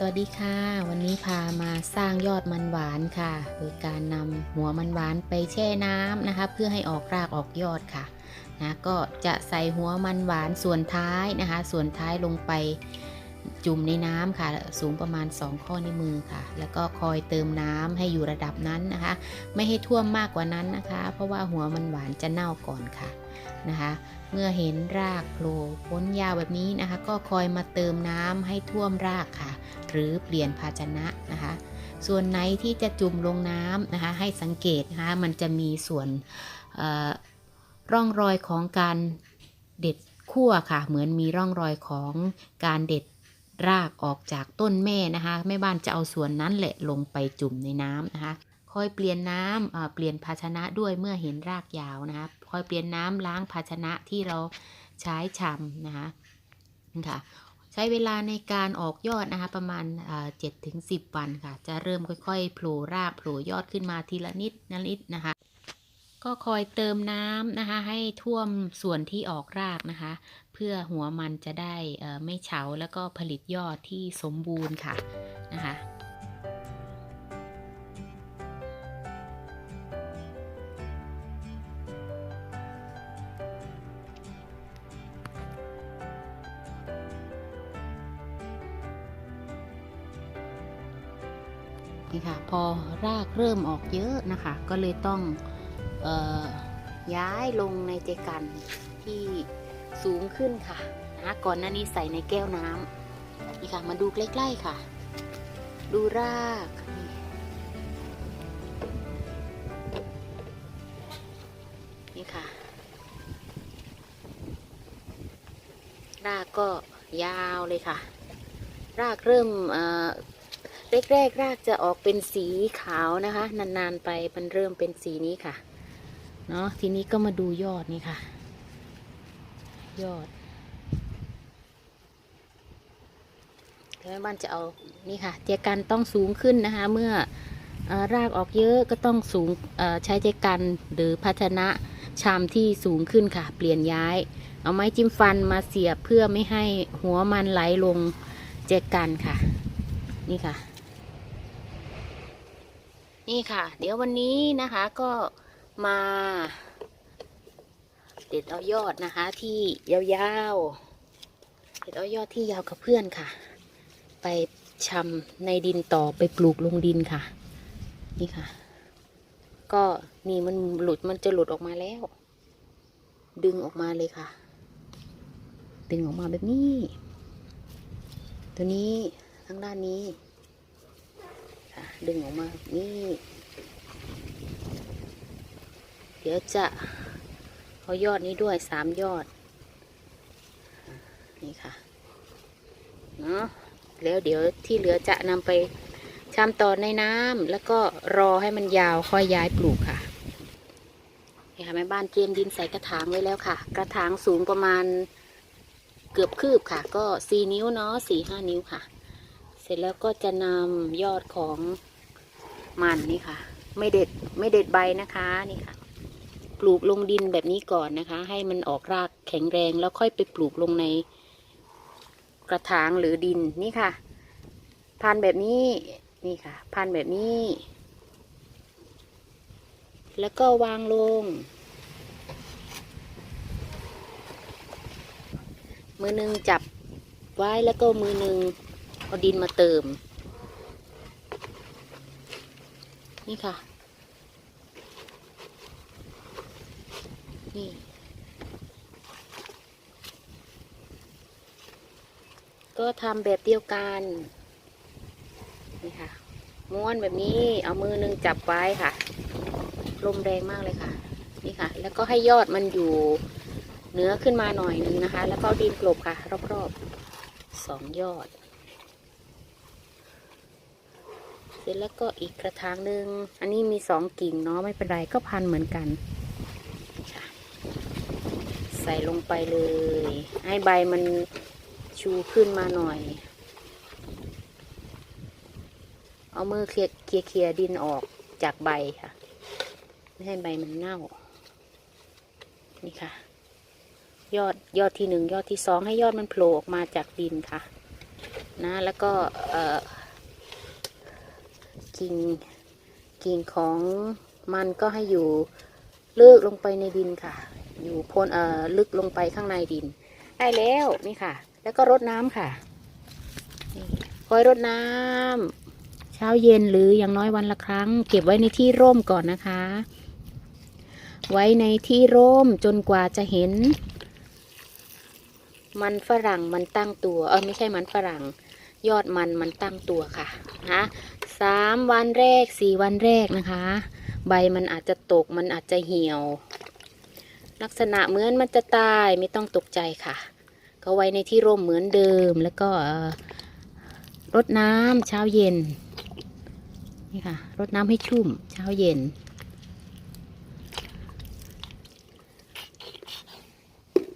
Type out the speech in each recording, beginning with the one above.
สวัสดีค่ะ วันนี้พามาสร้างยอดมันหวานค่ะ โดยการนำหัวมันหวานไปแช่น้ำนะคะ เพื่อให้ออกรากออกยอดค่ะนะก็จะใส่หัวมันหวานส่วนท้ายนะคะ ส่วนท้ายลงไป จุ่มในน้ำค่ะ สูงประมาณ 2 ข้อนิ้วมือค่ะ แล้วก็คอยเติมน้ำให้อยู่ระดับนั้นนะคะ ไม่ให้ท่วมมากกว่านั้นนะคะ เพราะว่าหัวมันหวานจะเน่าก่อนค่ะนะคะ เมื่อเห็นรากโผล่พ้นยาวแบบนี้นะคะ ก็คอยมาเติมน้ำให้ท่วมรากค่ะ หรือเปลี่ยนภาชนะนะคะ ส่วนไหนที่จะจุ่มลงน้ำนะคะ ให้สังเกตนะคะมันจะมีส่วนร่องรอยของการเด็ดขั้วค่ะ เหมือนมีร่องรอยของการเด็ด รากออกจากต้นแม่นะคะ แม่บ้านจะเอาส่วนนั้นแหละลงไปจุ่มในน้ำนะคะคอยเปลี่ยนน้ำเปลี่ยนภาชนะด้วยเมื่อเห็นรากยาวนะคะคอยเปลี่ยนน้ำล้างภาชนะที่เราใช้ชำนะคะค่ะใช้เวลาในการออกยอดนะคะประมาณเจ็ดถึงสิบวันค่ะ จะเริ่มค่อยๆโผล่รากโผล่ยอดขึ้นมาทีละนิดนิดนะคะ ก็คอยเติมน้ำนะคะ ให้ท่วมส่วนที่ออกรากนะคะ เพื่อหัวมันจะได้ไม่เฉาแล้วก็ผลิตยอดที่สมบูรณ์ค่ะนะคะนี่ค่ะพอรากเริ่มออกเยอะนะคะ ก็เลยต้อง ย้ายลงในเจกันที่สูงขึ้นค่ะนะก่อนหน้านี้ใส่ในแก้วน้ำนี่ค่ะมาดูใกล้ๆค่ะ ดูรากนี่ค่ะ รากก็ยาวเลยค่ะ รากเริ่มแรกๆรากจะออกเป็นสีขาวนะคะ นานๆไปมันเริ่มเป็นสีนี้ค่ะ เนาะทีนี้ก็มาดูยอดนี่ค่ะ ยอดแล้วแม่บ้านจะเอานี่ค่ะ เจกันต้องสูงขึ้นนะคะ เมื่ออรากออกเยอะก็ต้องสูงใช้เจกันหรือภาชนะชามที่สูงขึ้นค่ะ เปลี่ยนย้าย เอาไม้จิ้มฟันมาเสียบเพื่อไม่ให้หัวมันไหลลงเจกันค่ะ นี่ค่ะ นี่ค่ะ เดี๋ยววันนี้นะคะก็ มา เด็ดเอายอดนะคะ ที่ยาวๆ เด็ดเอายอดที่ยาวกับเพื่อนค่ะ ไปชำในดินต่อไปปลูกลงดินค่ะ นี่ค่ะ ก็นี่มันหลุดมันจะหลุดออกมาแล้ว ดึงออกมาเลยค่ะ ดึงออกมาแบบนี้ ตัวนี้ทางด้านนี้ค่ะดึงออกมาแบบนี่ ดี๋ยวจะเอายอดนี้ด้วยสามยอด นี่ค่ะ เนาะแล้วเดี๋ยวที่เหลือจะนำไปชำต่อในน้ำแล้วก็รอให้มันยาวค่อยย้ายปลูกค่ะนี่ค่ะแม่บ้านเตรียมดินใส่กระถางไว้แล้วค่ะ กระถางสูงประมาณเกือบคืบค่ะ ก็สี่นิ้วเนาะสี่ห้านิ้วค่ะ เสร็จแล้วก็จะนำยอดของมันนี่ค่ะ ไม่เด็ดไม่เด็ดใบนะคะนี่ค่ะ ปลูกลงดินแบบนี้ก่อนนะคะ ให้มันออกรากแข็งแรงแล้วค่อยไปปลูกลงใน กระถางหรือดินนี่ค่ะ พันแบบนี้นี่ค่ะ พันแบบนี้ แล้วก็วางลง มือหนึ่งจับไว้แล้วก็มือหนึ่งเอาดินมาเติม นี่ค่ะ นี่ ก็ทำแบบเดียวกันนี่ค่ะ ม้วนแบบนี้เอามือหนึ่งจับไว้ค่ะ ลมแรงมากเลยค่ะ นี่ค่ะ แล้วก็ให้ยอดมันอยู่เนื้อขึ้นมาหน่อยหนึงนะคะ แล้วก็ดินกลบค่ะ รอบๆสองยอด เสร็จแล้วก็อีกกระถางหนึ่งอันนี้มีสองกิ่งเนาะไม่เป็นไรก็พันเหมือนกันใส่ลงไปเลย ให้ใบมัน ชูขึ้นมาหน่อย เอามือเคลียร์เคลียร์ดินออกจากใบค่ะ ไม่ให้ใบมันเน่า นี่ค่ะ ยอดยอดที่หนึ่งยอดที่สองให้ยอดมันโผล่ออกมาจากดินค่ะ นะ แล้วก็กิ่งกิ่งของมันก็ให้อยู่ลึกลงไปในดินค่ะ อยู่พ้นเอ่อลึกลงไปข้างในดิน ได้แล้วนี่ค่ะ แล้วก็รดน้ำค่ะคอยรดน้ำเช้าเย็นหรืออย่างน้อยวันละครั้ง เก็บไว้ในที่ร่มก่อนนะคะ ไว้ในที่ร่มจนกว่าจะเห็น มันฝรั่งมันตั้งตัว เออไม่ใช่มันฝรั่ง ยอดมันมันตั้งตัวค่ะนะสามวันแรกสี่วันแรกนะคะ ใบมันอาจจะตกมันอาจจะเหี่ยว ลักษณะเหมือนมันจะตายไม่ต้องตกใจค่ะ ก็ไว้ในที่ร่มเหมือนเดิม แล้วก็รดน้ำเช้าเย็น นี่ค่ะ รดน้ำให้ชุ่มเช้าเย็น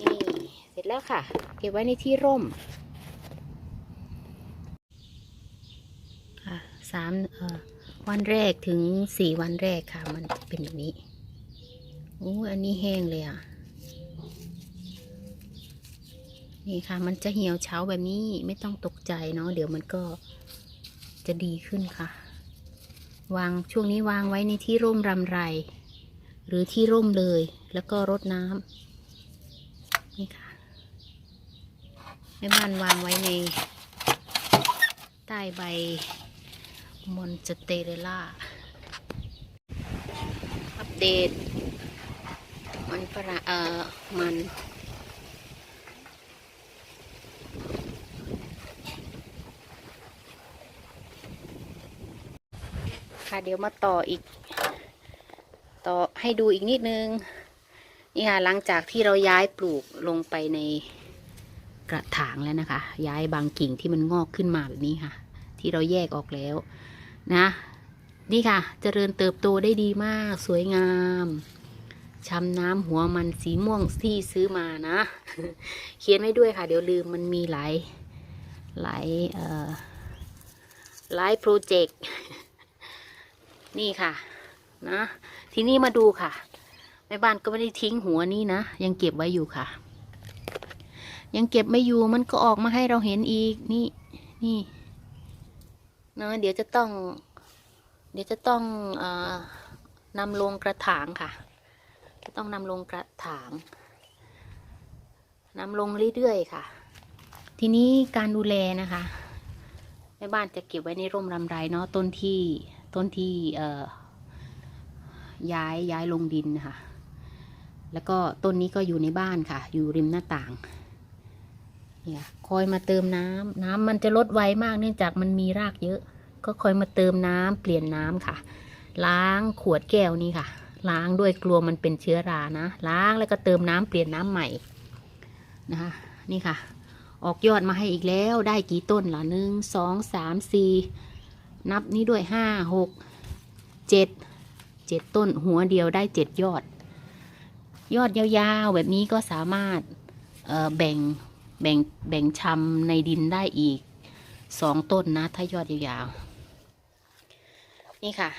นี่ เสร็จแล้วค่ะ เก็บไว้ในที่ร่มสามวันแรกถึงสี่วันแรกค่ะ มันเป็นแบบนี้โอ้อันนี้แห้งเลยอะ นี่ค่ะ มันจะเหี่ยวเฉาแบบนี้ไม่ต้องตกใจเนาะเดี๋ยวมันก็จะดีขึ้นค่ะ วางช่วงนี้วางไว้ในที่ร่มรำไร หรือที่ร่มเลยแล้วก็รดน้ำนี่ค่ะแม่บ้านวางไว้ในใต้ใบมอนสเตเรล่า อัปเดต มันฝรั่งเอ่อมัน เดี๋ยวมาต่ออีก ต่อให้ดูอีกนิดนึง นี่ค่ะหลังจากที่เราย้ายปลูกลงไปในกระถางแล้วนะคะ ย้ายบางกิ่งที่มันงอกขึ้นมาแบบนี้ค่ะ ที่เราแยกออกแล้วนะ นี่ค่ะเจริญเติบโตได้ดีมาก สวยงามช้ำน้ำหัวมันสีม่วงที่ซื้อมานะ เขียนไว้ด้วยค่ะ เดี๋ยวลืมมันมีหลายหลายเอ่อหลายโปรเจกต์ นี่ค่ะ นะ ทีนี้มาดูค่ะแม่บ้านก็ไม่ได้ทิ้งหัวนี่นะ ยังเก็บไว้อยู่ค่ะ ยังเก็บไม่อยู่มันก็ออกมาให้เราเห็นอีกนี่นี่เนอะเดี๋ยวจะต้อง เดี๋ยวจะต้องเออนำลงกระถางค่ะ จะต้องนำลงกระถางนำลงเรื่อยๆค่ะ ทีนี้การดูแลนะคะแม่บ้านจะเก็บไว้ในร่มรำไรเนาะต้นที่ ต้นที่เอ่อย้ายย้ายลงดินนะคะแล้วก็ต้นนี้ก็อยู่ในบ้านค่ะ อยู่ริมหน้าต่าง เนี่ยคอยมาเติมน้ำน้ำมันจะลดไวมากเนื่องจากมันมีรากเยอะ ก็คอยมาเติมน้ำเปลี่ยนน้ำค่ะ ล้างขวดแก้วนี่ค่ะ ล้างด้วยกลัวมันเป็นเชื้อรานะ ล้างแล้วก็เติมน้ำเปลี่ยนน้ำใหม่นะคะ นี่ค่ะ ออกยอดมาให้อีกแล้ว ได้กี่ต้นล่ะหนึ่งสองสามสี่ นับนี้ด้วยห้าหกเจ็ดเจ็ดต้นหัวเดียวได้เจ็ดยอด ยอดยาวๆ แบบนี้ก็สามารถแบ่งแบ่งแบ่งชำในดินได้อีกสองต้นนะ ถ้ายอดยาวๆ นี่ค่ะ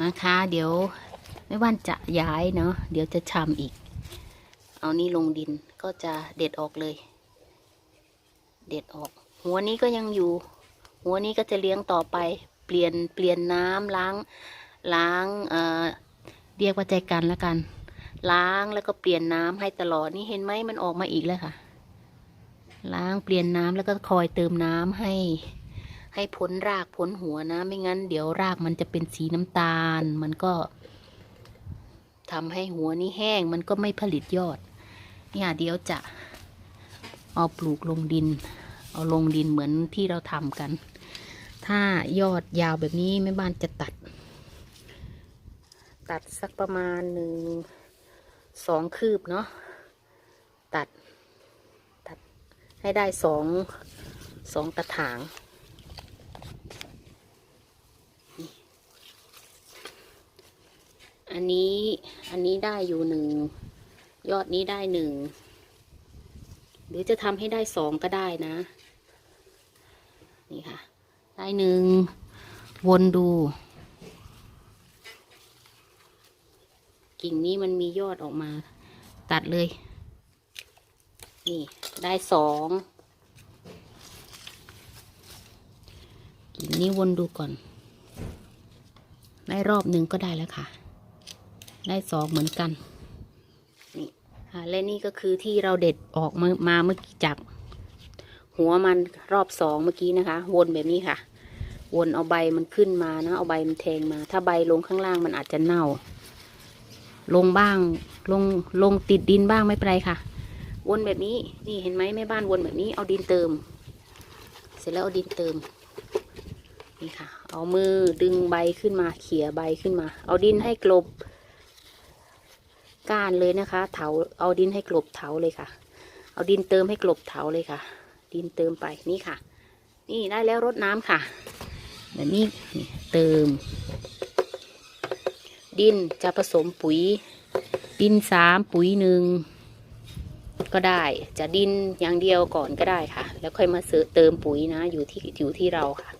นะคะเดี๋ยวไม่ว่านจะย้ายเนาะเดี๋ยวจะชำอีก เอานี่ลงดินก็จะเด็ดออกเลย เด็ดออก หัวนี้ก็ยังอยู่ หัวนี้ก็จะเลี้ยงต่อไป เปลี่ยนเปลี่ยนน้ำล้างล้างเอ่อเรียกว่าใจกันแล้วกัน ล้างแล้วก็เปลี่ยนน้ำให้ตลอดนี่เห็นไหมมันออกมาอีกแล้วค่ะ ล้างเปลี่ยนน้ำแล้วก็คอยเติมน้ำให้ ให้พ้นรากพ้นหัวนะไม่งั้น เดี๋ยวรากมันจะเป็นสีน้ำตาล มันก็ทำให้หัวนี้แห้งมันก็ไม่ผลิตยอดเนี่ยเดี๋ยวจะ เอาปลูกลงดิน เอาลงดินเหมือนที่เราทำกัน ถ้ายอดยาวแบบนี้แม่บ้านจะตัด ตัดสักประมาณหนึ่งสองคืบเนาะตัด ตัดให้ได้สองสองกระถางอันนี้ อันนี้ได้อยู่หนึ่ง ยอดนี้ได้หนึ่ง รือจะทำให้ได้สองก็ได้นะ นี่ค่ะ ได้หนึ่งวนดู กิ่งนี้มันมียอดออกมา ตัดเลย นี่ ได้สองอีกนี้วนดูก่อน ได้รอบหนึ่งก็ได้แล้วค่ะ ได้สองเหมือนกัน และนี่ก็คือที่เราเด็ดออกมาเมื่อกี้จาก หัวมันรอบสองเมื่อกี้นะคะ วนแบบนี้ค่ะ วนเอาใบมันขึ้นมานะ เอาใบมันแทงมา ถ้าใบลงข้างล่างมันอาจจะเน่า ลงบ้างลงลงติดดินบ้างไม่เป็นไรค่ะ วนแบบนี้นี่เห็นไหมแม่บ้านวนแบบนี้เอาดินเติม เสร็จแล้วเอาดินเติมนี่ค่ะ เอามือดึงใบขึ้นมาเขี่ยใบขึ้นมา เอาดินให้กลบ ก้านเลยนะคะ เถาเอาดินให้กลบเถาเลยค่ะ เอาดินเติมให้กลบเถาเลยค่ะ ดินเติมไปนี่ค่ะ นี่ได้แล้วรดน้ำค่ะแบบนี้เติม ดินจะผสมปุ๋ย ดินสามปุ๋ยหนึ่งก็ได้จะดินอย่างเดียวก่อนก็ได้ค่ะ แล้วค่อยมาเติมปุ๋ยนะ อยู่ที่อยู่ที่เราค่ะ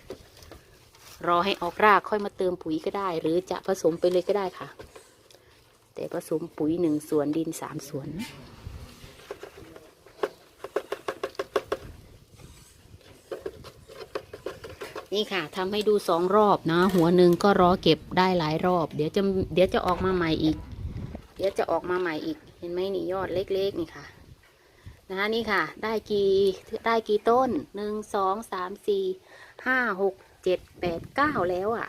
รอให้ออกรากค่อยมาเติมปุ๋ยก็ได้ หรือจะผสมไปเลยก็ได้ค่ะ แต่ผสมปุ๋ยหนึ่งส่วนดินสามส่วน นี่ค่ะทำให้ดูสองรอบนะ หัวหนึ่งก็รอเก็บได้หลายรอบ เดี๋ยวจะเดี๋ยวจะออกมาใหม่อีก เดี๋ยวจะออกมาใหม่อีก เห็นไหมนี่ยอดเล็กๆนี่ค่ะนะคะนี่ค่ะ ได้กี่ได้กี่ต้นหนึ่งสองสามสี่ห้าหกเจ็ดแปดเก้าแล้วอะ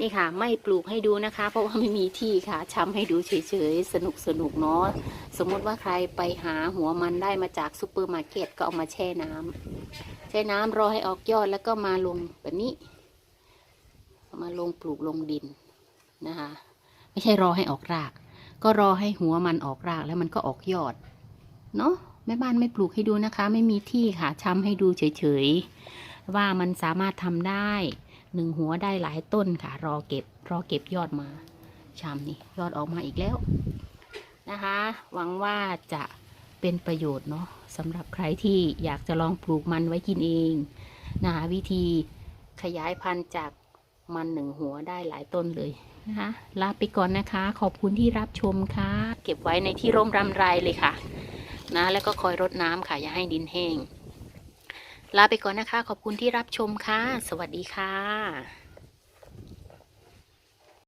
นี่ค่ะ ไม่ปลูกให้ดูนะคะ เพราะว่าไม่มีที่ค่ะช้ำให้ดูเฉยๆ สนุกสนุกเนาะสมมติว่าใครไปหาหัวมันได้มาจากซูเปอร์มาร์เก็ตก็เอามาแช่น้ำแช่น้ำรอให้ออกยอดแล้วก็มาลงแบบนี้ามาลงปลูกลงดินนะคะ ไม่ใช่รอให้ออกราก ก็รอให้หัวมันออกรากแล้วมันก็ออกยอดเนาะแม่บ้านไม่ปลูกให้ดูนะคะ ไม่มีที่ค่ะช้ำให้ดูเฉยๆว่ามันสามารถทำได้ หนึ่งหัวได้หลายต้นค่ะ รอเก็บ รอเก็บยอดมาชามนี่ยอดออกมาอีกแล้วนะคะ หวังว่าจะเป็นประโยชน์เนาะสำหรับใครที่อยากจะลองปลูกมันไว้กินเองนะคะวิธีขยายพันธุ์จากมันหนึ่งหัวได้หลายต้นเลยนะคะลาไปก่อนนะคะ ขอบคุณที่รับชมค่ะ เก็บไว้ในที่ร่มรำไรเลยค่ะ นะแล้วก็คอยรดน้ำค่ะ อย่าให้ดินแห้ง ลาไปก่อนนะคะ ขอบคุณที่รับชมค่ะ สวัสดีค่ะ